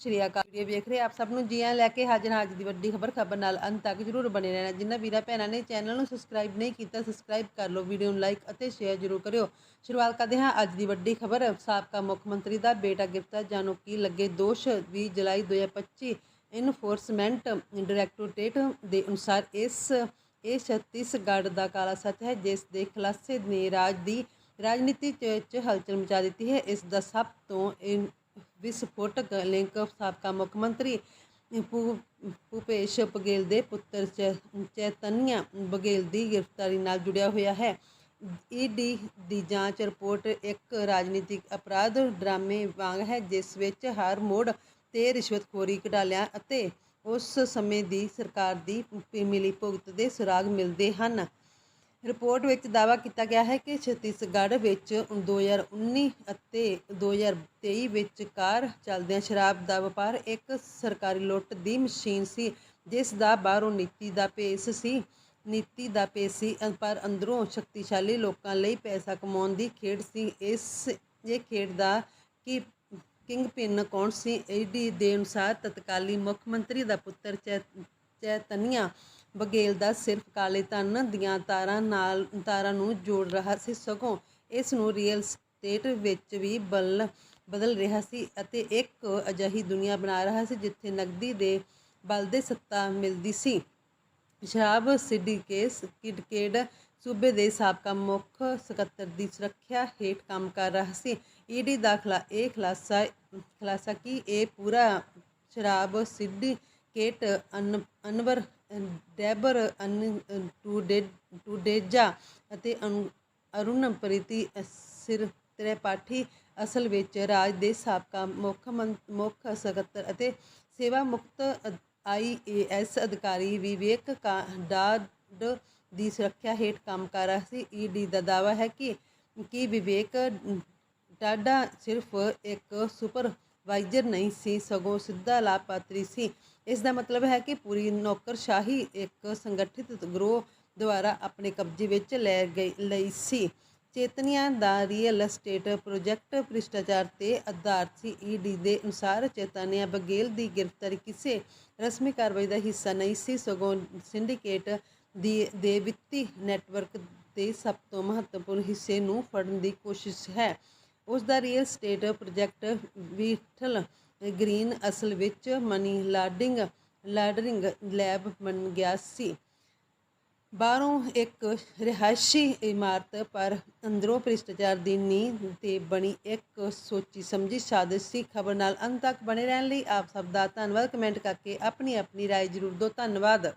ਸ਼੍ਰੀ ਅਕਾਲ video ਵੇਖ ਰਹੇ ਆਪ ਸਭ ਨੂੰ ਜੀ ਆਇਆਂ ਲੈ ਕੇ ਹਾਜ਼ਰ ਹਾਂ ਅੱਜ ਦੀ ਵੱਡੀ ਖਬਰ ਖਬਰ ਨਾਲ ਅੰਤ ਤੱਕ ਜਰੂਰ ਬਣੇ ਰਹਿਣਾ। ਜਿਨ੍ਹਾਂ ਵੀਰਾਂ ਭੈਣਾਂ ਨੇ ਚੈਨਲ ਨੂੰ ਸਬਸਕ੍ਰਾਈਬ ਨਹੀਂ ਕੀਤਾ, ਸਬਸਕ੍ਰਾਈਬ ਕਰ ਲਓ, ਵੀਡੀਓ ਨੂੰ ਲਾਈਕ ਅਤੇ ਸ਼ੇਅਰ ਜਰੂਰ ਕਰਿਓ। ਸ਼ੁਰੂਆਤ ਕਰਦੇ ਹਾਂ ਅੱਜ ਦੀ ਵੱਡੀ ਖਬਰ। ਸਾਬਕਾ ਮੁੱਖ ਮੰਤਰੀ ਦਾ ਬੇਟਾ ਗ੍ਰਿਫਤਾਰ ਜਾਣੋ ਕੀ ਲੱਗੇ ਦੋਸ਼ 20 ਜੁਲਾਈ 2025 ਇਨਫੋਰਸਮੈਂਟ ਡਾਇਰੈਕਟੋਰੇਟ ਦੇ ਅਨੁਸਾਰ ਇਸ ਇਹ ਛੱਤੀਸਗੜ੍ਹ ਦਾ ਕਾਲਾ ਸੱਚ ਹੈ, ਜਿਸ ਦੇ ਖੁਲਾਸੇ ਨੇ ਰਾਜ ਦੀ ਰਾਜਨੀਤੀ ਚ ਹਲਚਲ ਮਚਾ ਦਿੱਤੀ ਹੈ। ਇਸ ਦਾ ਸਭ ਤੋਂ ਇਨ- ਵਿਸਫੋਟਕ ਲਿੰਕ ਸਾਬਕਾ ਮੁੱਖ ਮੰਤਰੀ ਭੂ- ਭੂਪੇਸ਼ ਬਘੇਲ ਦੇ ਪੁੱਤਰ ਚੈ- ਚੈਤਨਿਆ ਬਘੇਲ ਦੀ ਗ੍ਰਿਫਤਾਰੀ ਨਾਲ ਜੁੜਿਆ ਹੋਇਆ ਹੈ। ਈਡੀ ਦੀ ਜਾਂਚ ਰਿਪੋਰਟ ਇੱਕ ਰਾਜਨੀਤਿਕ ਅਪਰਾਧ ਡਰਾਮੇ ਵਾਂਗ ਹੈ, ਜਿਸ ਵਿੱਚ ਹਰ ਮੋੜ ਤੇ ਰਿਸ਼ਵਤਖੋਰੀ ਘੁਟਾਲਿਆਂ ਅਤੇ ਉਸ ਸਮੇਂ ਦੀ ਸਰਕਾਰ ਦੀ ਮਿਲੀ ਭੁਗਤ ਦੇ ਸੁਰਾਗ ਮਿਲਦੇ ਹਨ। ਰਿਪੋਰਟ ਵਿੱਚ ਦਾਅਵਾ ਕੀਤਾ ਗਿਆ ਹੈ ਕਿ ਛੱਤੀਸਗੜ੍ਹ ਵਿੱਚ 2019 ਅਤੇ 2023 ਵਿੱਚ ਕਾਰ ਚੱਲਦਿਆਂ ਸ਼ਰਾਬ ਦਾ ਵਪਾਰ ਇੱਕ ਸਰਕਾਰੀ ਲੁੱਟ ਦੀ ਮਸ਼ੀਨ ਸੀ, ਜਿਸ ਦਾ ਬਾਹਰੋਂ ਨੀਤੀ ਦਾ ਪੇਸ ਸੀ। ਨੀਤੀ ਦਾ ਪੇਸ ਸੀ, ਪਰ ਅੰਦਰੋਂ ਸ਼ਕਤੀਸ਼ਾਲੀ ਲੋਕਾਂ ਲਈ ਪੈਸਾ ਕਮਾਉਣ ਦੀ ਖੇਡ ਸੀ। ਇਸ, ਇਹ ਖੇਡ ਦਾ ਕਿ ਕਿੰਗ ਪਿੰਨ ਕੌਣ ਸੀ? ਈਡੀ ਦੇ ਅਨੁਸਾਰ ਤਤਕਾਲੀ ਮੁੱਖ ਮੰਤਰੀ ਦਾ ਪੁੱਤਰ ਚੈ, ਚੈਤਨਿਆ ਬਘੇਲ ਦਾ ਸਿਰਫ ਕਾਲੇ ਧਨ ਦੀਆਂ ਤਾਰਾਂ ਨਾਲ, ਤਾਰਾਂ ਨੂੰ ਜੋੜ ਰਿਹਾ ਸੀ। ਸਗੋਂ ਇਸ ਨੂੰ ਰੀਅਲ ਸਟੇਟ ਵਿੱਚ ਵੀ ਬਲ, ਬਦਲ ਰਿਹਾ ਸੀ ਅਤੇ ਇੱਕ ਅਜਿਹੀ ਦੁਨੀਆ ਬਣਾ ਰਿਹਾ ਸੀ ਜਿੱਥੇ ਨਗਦੀ ਦੇ ਬਲ ਦੇ ਸੱਤਾ ਮਿਲਦੀ ਸੀ। ਸ਼ਰਾਬ ਸਿੰਡੀਕੇਟ ਕਿਡਕੇਡ ਸੂਬੇ ਦੇ ਸਾਬਕਾ ਮੁੱਖ ਸਕੱਤਰ ਦੀ ਸੁਰੱਖਿਆ ਹੇਠ ਕੰਮ ਕਰ ਰਿਹਾ ਸੀ। ਈਡੀ ਦਾ ਖਲਾ, ਇਹ ਖੁਲਾਸਾ ਖੁਲਾਸਾ ਕਿ ਇਹ ਪੂਰਾ ਸ਼ਰਾਬ ਸਿੰਡੀਕੇਟ ਅਨ, ਅਨਵਰ ਡੈਬਰ ਅਨ ਟੂਡੇ ਟੂਡੇਜਾ ਅਤੇ ਅਨੁ- ਅਰੁਣ ਪ੍ਰੀਤੀ ਸਿਰ ਤ੍ਰਿਪਾਠੀ ਅਸਲ ਵਿੱਚ ਰਾਜ ਦੇ ਸਾਬਕਾ ਮੁੱਖ ਮੰ- ਮੁੱਖ ਸਕੱਤਰ ਅਤੇ ਸੇਵਾ ਮੁਕਤ ਆਈਏਐਸ ਅਧਿਕਾਰੀ ਵਿਵੇਕ ਕਾ- ਡਾਡ ਦੀ ਸੁਰੱਖਿਆ ਹੇਠ ਕੰਮ ਕਰ ਰਿਹਾ ਸੀ। ਈਡੀ ਦਾ ਦਾਅਵਾ ਹੈ ਕਿ ਕਿ ਵਿਵੇਕ ਡਾਡਾ ਸਿਰਫ ਇੱਕ ਸੁਪਰ ਵਾਈਜ਼ਰ ਨਹੀਂ ਸੀ, ਸਗੋਂ ਸਿੱਧਾ ਲਾਭਪਾਤਰੀ ਸੀ। ਇਸ ਦਾ ਮਤਲਬ ਹੈ ਕਿ ਪੂਰੀ ਨੌਕਰਸ਼ਾਹੀ ਇੱਕ ਸੰਗਠਿਤ ਗਰੋਹ ਦੁਆਰਾ ਆਪਣੇ ਕਬਜ਼ੇ ਵਿੱਚ ਲੈ ਗਈ, ਲਈ ਸੀ। ਚੇਤਨੀਆਂ ਦਾ ਰੀਅਲ ਅਸਟੇਟ ਪ੍ਰੋਜੈਕਟ ਭ੍ਰਿਸ਼ਟਾਚਾਰ ਤੇ ਆਧਾਰਿਤ ਸੀ। ਈਡੀ ਦੇ ਅਨੁਸਾਰ ਚੇਤਨੀਆ ਬਗੇਲ ਦੀ ਗ੍ਰਿਫਤਾਰੀ ਕਿਸੇ ਰਸਮੀ ਕਾਰਵਾਈ ਦਾ ਹਿੱਸਾ ਨਹੀਂ ਸੀ, ਸਗੋਂ ਸਿੰਡੀਕੇਟ ਦੀ, ਦੇ ਵਿੱਤੀ ਨੈਟਵਰਕ ਦੇ ਸਭ ਤੋਂ ਮਹੱਤਵਪੂਰਨ ਹਿੱਸੇ ਨੂੰ ਫੜਨ ਦੀ ਕੋਸ਼ਿਸ਼ ਹੈ। ਉਸ ਦਾ real estate project Vitthal green ਅਸਲ ਵਿੱਚ ਮਨੀ ਲਾਡਿੰਗ ਲਾਡਰਿੰਗ ਲੈਬ ਬਣ ਗਿਆ ਸੀ ਬਾਹਰੋਂ ਇੱਕ ਰਿਹਾਇਸ਼ੀ ਇਮਾਰਤ ਪਰ ਅੰਦਰੋਂ ਭ੍ਰਿਸ਼ਟਾਚਾਰ ਦੀ ਨੀਂਹ ਤੇ ਬਣੀ ਇੱਕ ਸੋਚੀ ਸਮਝੀ ਸਾਜ਼ਿਸ਼ ਸੀ ਖਬਰ ਨਾਲ ਅੰਤ ਤੱਕ ਬਣੇ ਰਹਿਣ ਲਈ ਆਪ ਸਭ ਦਾ ਧੰਨਵਾਦ ਕਮੈਂਟ ਕਰਕੇ ਆਪਣੀ ਆਪਣੀ رائے ਜ਼ਰੂਰ ਦਿਓ ਧੰਨਵਾਦ